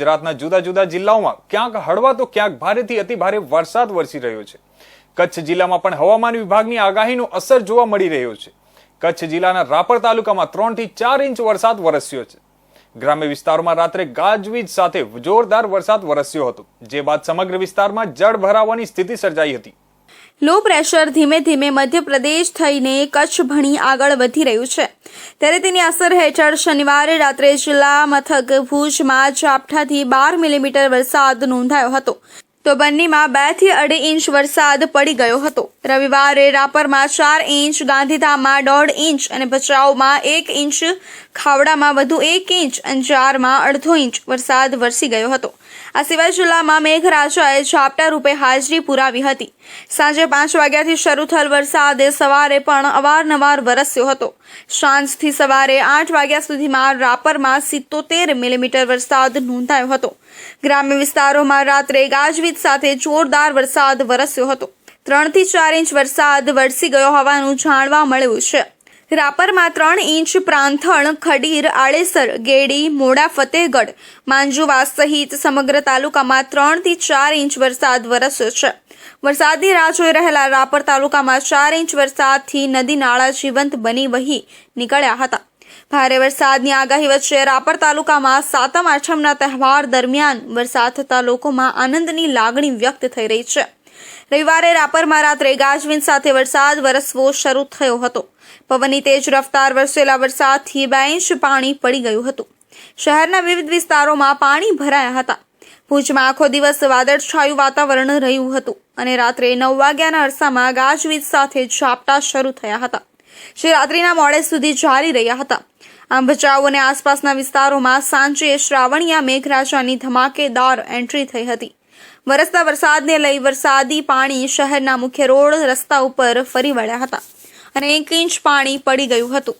ગુજરાતના જુદા જુદા જિલ્લાઓમાં ક્યાંક હળવા તો ક્યાંક ભારેથી અતિ ભારે વરસાદ વરસી રહ્યો છે. કચ્છ જિલ્લામાં પણ હવામાન વિભાગની આગાહીનો અસર જોવા મળી રહ્યો છે. કચ્છ જિલ્લાના રાપર તાલુકામાં ત્રણથી ચાર ઇંચ વરસાદ વરસ્યો છે. ગ્રામ્ય વિસ્તારોમાં રાત્રે ગાજવીજ સાથે જોરદાર વરસાદ વરસ્યો હતો. જે બાદ સમગ્ર વિસ્તારમાં જળ ભરાવાની સ્થિતિ સર્જાઈ હતી. લો પ્રેશર ધીમે ધીમે મધ્યપ્રદેશ થઈને કચ્છ ભણી આગળ વધી રહ્યું છે. ત્યારે તેની અસર હેઠળ શનિવારે રાત્રે જિલ્લા મથક ભુજમાં ઝાપટાથી બાર મિલીમીટર વરસાદ નોંધાયો હતો. તો બંનીમાં બેથી અઢી ઇંચ વરસાદ પડી ગયો હતો. રવિવારે રાપરમાં ચાર ઇંચ, ગાંધીધામમાં દોઢ ઇંચ અને ભચાઉમાં એક ઇંચ ખાવડામાં વધુ એક ઇંચ અંજારમાં અડધો ઇંચ વરસાદ વરસી ગયો હતો. આ સિવાય જિલ્લામાં મેઘરાજાએ ઝાપટા રૂપે હાજરી પુરાવી હતી. સાંજે પાંચ વાગ્યાથી શરૂ થયેલ વરસાદે સવારે પણ અવારનવાર વરસ્યો હતો. સાંજથી સવારે આઠ વાગ્યા સુધીમાં રાપરમાં સિત્તોતેર મિલીમીટર વરસાદ નોંધાયો હતો. ગ્રામ્ય વિસ્તારોમાં રાત્રે ગાજવીજ સાથે જોરદાર વરસાદ વરસ્યો હતો. ત્રણથી ચાર ઇંચ વરસાદ વરસી ગયો હોવાનું જાણવા મળ્યું છે. રાપરમાં ત્રણ ઇંચ પ્રાંથણ, ખડીર આળેસર ગેડી, મોડા ફતેહગઢ માંજુવા સહિત સમગ્ર તાલુકામાં ત્રણથી ચાર ઇંચ વરસાદ વરસ્યો છે. વરસાદની રાહ જોઈ રહેલા રાપર તાલુકામાં ચાર ઇંચ વરસાદથી નદી નાળા જીવંત બની વહી નીકળ્યા હતા. ભારે વરસાદની આગાહી વચ્ચે રાપર તાલુકામાં સાતમ આઠમના તહેવાર દરમિયાન વરસાદ થતા લોકોમાં આનંદની લાગણી વ્યક્ત થઈ રહી છે. રવિવારે રાપરમાં રાત્રે ગાજવીજ સાથે વરસાદ વરસવો શરૂ થયો હતો. પવનની તેજ રફતાર વરસેલા વરસાદથી બે ઇંચ પાણી પડી ગયું હતું. શહેરના વિવિધ વિસ્તારોમાં પાણી ભરાયા હતા. ભુજમાં આખો દિવસ વાદળછાયું વાતાવરણ રહ્યું હતું અને રાત્રે નવ વાગ્યાના અરસામાં ગાજવીજ સાથે ઝાપટા શરૂ થયા હતા. જે રાત્રિના મોડે સુધી જારી રહ્યા હતા. આમ ભચાઉ અને આસપાસના વિસ્તારોમાં સાંજે શ્રાવણીયા મેઘરાજાની ધમાકેદાર એન્ટ્રી થઈ હતી. વરસતા વરસાદને લઈ વરસાદી પાણી શહેરના મુખ્ય રોડ રસ્તા ઉપર ફરી વળ્યા હતા અને એક ઇંચ પાણી પડી ગયું હતું.